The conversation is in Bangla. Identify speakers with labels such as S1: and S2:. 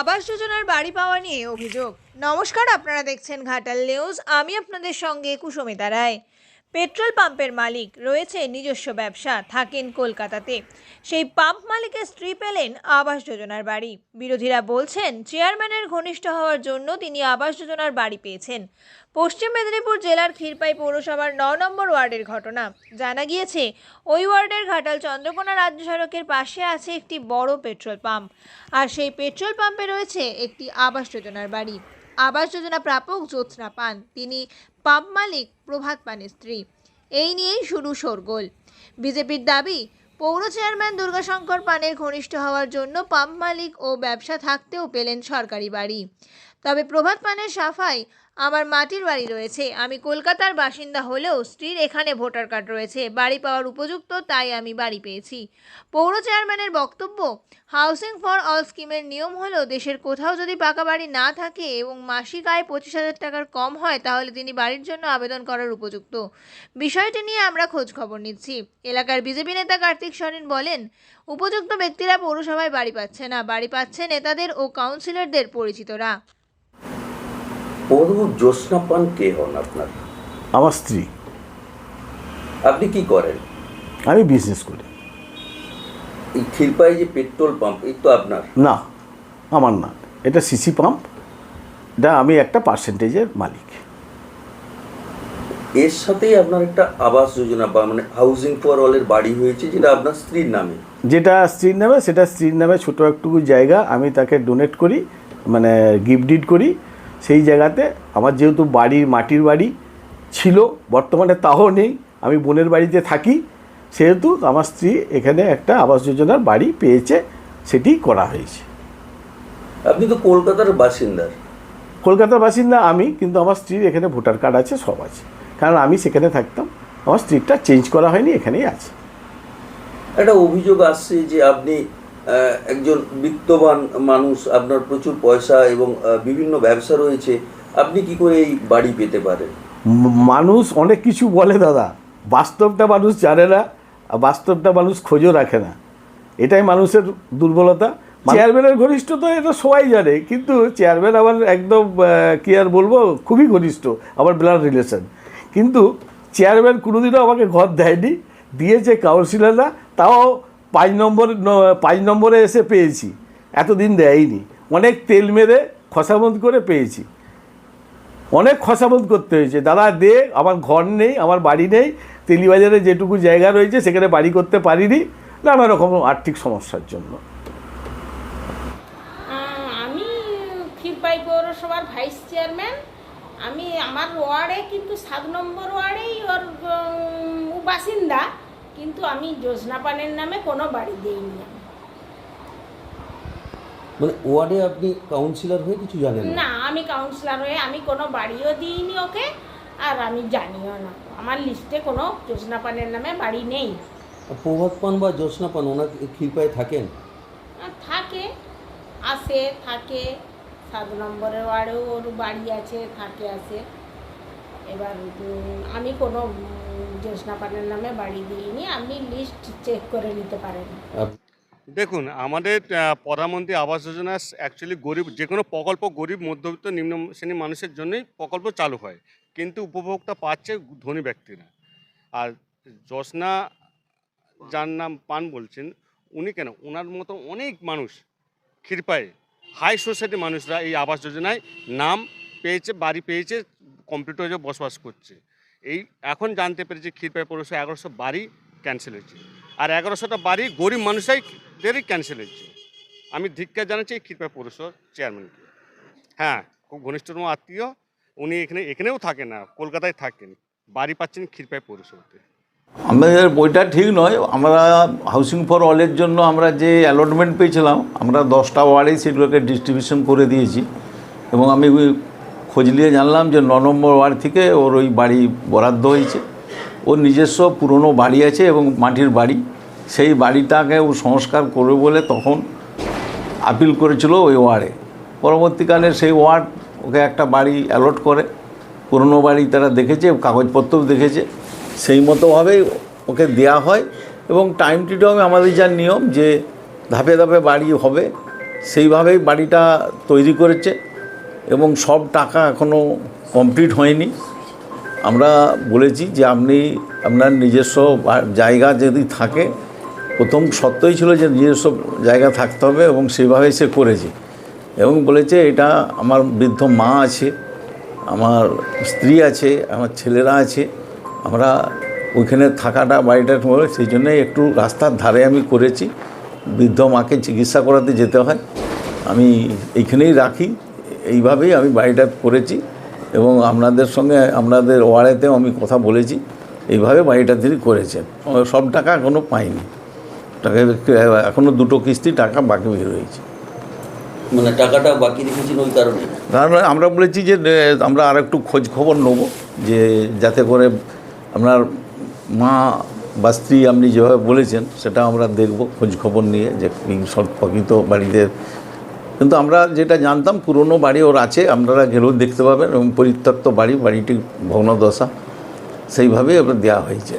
S1: আবাস যোজনার বাড়ি পাওয়া নিয়ে অভিযোগ। নমস্কার, আপনারা দেখছেন ঘাটাল নিউজ। আমি আপনাদের সঙ্গে কুসুমিতা রায়। পেট্রোল পাম্পের মালিক রয়েছে নিজস্ব ব্যবসা, থাকেন কলকাতাতে। সেই পাম্প মালিকের স্ত্রী পেলেন আবাস যোজনার বাড়ি। বিরোধীরা বলছেন, চেয়ারম্যানের ঘনিষ্ঠ হওয়ার জন্য তিনি আবাস যোজনার বাড়ি পেয়েছেন। পশ্চিম মেদিনীপুর জেলার ক্ষীরপাই পৌরসভার ন নম্বর ওয়ার্ডের ঘটনা। জানা গিয়েছে, ওই ওয়ার্ডের ঘাটাল চন্দ্রকোনা রাজ্য সড়কের পাশে আছে একটি বড় পেট্রোল পাম্প। আর সেই পেট্রোল পাম্পে রয়েছে একটি আবাস যোজনার বাড়ি। আবাস যোজনা প্রাপক জ্যোৎস্না পান। তিনি পাম মালিক প্রভাত পানের স্ত্রী। এই নিয়েই শুরু শোরগোল। বিজেপির দাবি, পৌর চেয়ারম্যান দুর্গাশঙ্কর পানের ঘনিষ্ঠ হওয়ার জন্য পাম্প মালিক ও ব্যবসা থাকতেও পেলেন সরকারি বাড়ি। তবে প্রভাত পানের সাফাই আমার মাটির বাড়ি রয়েছে। আমি কলকাতার বাসিন্দা হলেও স্ত্রীর এখানে ভোটার কার্ড রয়েছে। বাড়ি পাওয়ার উপযুক্ত, তাই আমি বাড়ি পেয়েছি। পৌর চেয়ারম্যানের বক্তব্য হাউসিং ফর অল স্কিমের নিয়ম হলো, দেশের কোথাও যদি পাকা বাড়ি না থাকে এবং মাসিক আয় পঁচিশ হাজার টাকার কম হয়, তাহলে তিনি বাড়ির জন্য আবেদন করার উপযুক্ত। বিষয়টি নিয়ে আমরা খোঁজ খবর নিচ্ছি। এলাকার বিজেপি নেতা কার্তিক সরেন বলেন, উপযুক্ত ব্যক্তিরা পৌরসভায় বাড়ি পাচ্ছে না। বাড়ি পাচ্ছে নেতাদের ও কাউন্সিলরদের পরিচিতরা।
S2: পৌরবাবু জ্যোৎস্না পান কে হন আপনার?
S3: আমার স্ত্রী।
S2: আপনি কি করেন?
S3: আমি বিজনেস করি।
S2: এই ক্ষীরপাই যে পেট্রোল পাম্প এই তো আপনার?
S3: না আমার না। এটা সিসি পাম্প এটা আমি একটা পার্সেন্টেজের মালিক।
S2: এর সাথেই আপনার একটা আবাস যোজনা বা মানে হাউজিং ফর অলের বাড়ি হয়েছে যেটা আপনার স্ত্রীর নামে।
S3: যেটা স্ত্রীর নামে সেটা স্ত্রীর নামে ছোটো একটুকু জায়গা আমি তাকে ডোনেট করি মানে গিফট ডিড করি সেই জায়গাতে আমার যেহেতু বাড়ির মাটির বাড়ি ছিল বর্তমানে তাও নেই আমি বোনের বাড়িতে থাকি সেহেতু আমার স্ত্রী এখানে একটা আবাস যোজনার বাড়ি পেয়েছে সেটি করা হয়েছে।
S2: আপনি তো কলকাতার বাসিন্দার।
S3: কলকাতার বাসিন্দা আমি কিন্তু আমার স্ত্রীর এখানে ভোটার কার্ড আছে সব আছে। কারণ আমি সেখানে থাকতাম আমার স্ত্রীটা চেঞ্জ করা হয়নি এখানেই আছে।
S2: একটা অভিযোগ আসছে যে আপনি একজন বিত্তবান মানুষ আপনার প্রচুর পয়সা এবং বিভিন্ন ব্যবসা রয়েছে আপনি কি করে এই বাড়ি পেতে পারেন?
S3: মানুষ অনেক কিছু বলে দাদা। বাস্তবটা মানুষ জানে না বাস্তবটা মানুষ খোঁজও রাখে না। এটাই মানুষের দুর্বলতা। চেয়ারম্যানের ঘনিষ্ঠ তো এটা সবাই জানে কিন্তু চেয়ারম্যান আমার একদম কি আর বলব খুবই ঘনিষ্ঠ আমার ব্লাড রিলেশন কিন্তু চেয়ারম্যান কোনোদিনও আমাকে ঘর দেয়নি দিয়েছে কাউন্সিলাররা তাও পাঁচ নম্বর পাঁচ নম্বরে এসে পেয়েছি। এতদিন দেয়নি। অনেক তেল মেরে খসামত করে পেয়েছি। অনেক খসামত করতে হয়েছে। দাদা দে, আমার ঘর নেই, আমার বাড়ি নেই, তেলিবাজারে যেটুকু জায়গা রয়েছে সেখানে বাড়ি করতে পারিনি। নানা রকম আর্থিক সমস্যার জন্য।
S4: আমি পৌরসভার ভাইস চেয়ারম্যান। আমি আমার ওয়ার্ডে কিন্তু সাত নম্বর ওয়ার্ডেই ওর বাসিন্দা। কিন্তু আমি যোজনা পানের নামে কোনো বাড়ি দিইনি।
S2: মানে ওয়ার্ডে আপনি কাউন্সিলর হয়ে কিছু জানেন
S4: না? আমি কাউন্সিলর হয়ে আমি কোনো বাড়িও দিইনি ওকে আর আমি জানিও না। আমার লিস্টে কোনো যোজনা পানের নামে বাড়ি নেই।
S2: প্রভাত পান বা জ্যোৎস্না পান ওনার ক্ষীরপায় থাকেন?
S4: থাকে আসে থাকে সাত নম্বরের ওয়ার্ডেও ওর বাড়ি আছে থাকে আসে এবার আমি কোনো পানের নামে বাড়ি দিইনি আপনি লিস্ট চেক করে নিতে পারেন।
S5: দেখুন আমাদের প্রধানমন্ত্রী আবাস যোজনা অ্যাকচুয়ালি গরিব যে কোনো প্রকল্প গরিব মধ্যবিত্ত নিম্ন শ্রেণির মানুষের জন্যই প্রকল্প চালু হয়। কিন্তু উপভোক্তা পাচ্ছে ধনী ব্যক্তিরা। আর জোসনা যার নাম পান বলছেন উনি কেন? ওনার মতো অনেক মানুষ ক্ষীরপায়ে হাই সোসাইটি মানুষরা এই আবাস যোজনায় নাম পেয়েছে বাড়ি পেয়েছে কমপ্লিট হয়ে বসবাস করছে। এই এখন জানতে পেরেছি ক্ষীরপাই পৌরসভা এগারোশো বাড়ি ক্যান্সেল হয়েছে। আর এগারোশোটা বাড়ি গরিব মানুষরাইদেরই ক্যান্সেল হয়েছে। আমি ধিক্কার জানাচ্ছি এই ক্ষীরপাই পৌরসভার চেয়ারম্যানকে হ্যাঁ খুব ঘনিষ্ঠতম আত্মীয়, উনি এখানে, এখানেও থাকেন না, কলকাতায় থাকেন, বাড়ি পাচ্ছেন ক্ষীরপাই পৌরসভাতে।
S6: আমাদের বইটা ঠিক নয়, আমরা হাউসিং ফর অলের জন্য আমরা যে অ্যালটমেন্ট পেয়েছিলাম, আমরা দশটা ওয়ার্ডেই সেগুলোকে ডিস্ট্রিবিউশন করে দিয়েছি। এবং আমি খোঁজ নিয়ে জানলাম যে ন নম্বর ওয়ার্ড থেকে ওর ওই বাড়ি বরাদ্দ হয়েছে। ওর নিজস্ব পুরনো বাড়ি আছে এবং মাটির বাড়ি। সেই বাড়িটাকে ও সংস্কার করবে বলে তখন আপিল করেছিল ওই ওয়ার্ডে। পরবর্তীকালে সেই ওয়ার্ড ওকে একটা বাড়ি অ্যালট করে। পুরনো বাড়ি তারা দেখেছে, কাগজপত্রও দেখেছে। সেই মতোভাবেই ওকে দেয়া হয় এবং টাইম টু টাইম আমাদের যা নিয়ম যে ধাপে ধাপে বাড়ি হবে, সেইভাবেই বাড়িটা তৈরি করেছে। এবং সব টাকা এখনও কমপ্লিট হয়নি। আমরা বলেছি যে আপনি আপনার নিজস্ব জায়গা যদি থাকে, প্রথম সত্যই ছিল যে নিজস্ব জায়গা থাকতে হবে এবং সেভাবে সে করেছে। এবং বলেছে, এটা আমার বৃদ্ধ মা আছে, আমার স্ত্রী আছে, আমার ছেলেরা আছে, আমরা ওইখানে থাকাটা বাড়িটা সেই জন্যই একটু রাস্তার ধারে আমি করেছি। বৃদ্ধ মাকে চিকিৎসা করাতে যেতে হয়। আমি এইখানেই রাখি। এইভাবেই আমি বাড়িটা করেছি এবং আপনাদের সঙ্গে আপনাদের ওয়ার্ডেতেও আমি কথা বলেছি। এইভাবে বাড়িটা তিনি করেছেন। সব টাকা এখনও পাইনি। টাকা এখনও দুটো কিস্তি টাকা বাকি রয়েছে।
S2: মানে টাকাটা বাকি রেখেছেন ওই কারণে?
S6: কারণ আমরা বলেছি যে আমরা আর একটু খোঁজ খবর নেব যে যাতে করে আপনার মা বা স্ত্রী আপনি যেভাবে বলেছেন সেটা আমরা দেখব খোঁজ খবর নিয়ে যে প্রকৃত বাড়িতে কিন্তু আমরা যেটা জানতাম, পুরনো বাড়ি ওর আছে, আপনারা গেলেও দেখতে পাবেন, এবং পরিত্যক্ত বাড়ি, বাড়িটি ভগ্নদশা। সেইভাবেই ওটা দেওয়া হয়েছে।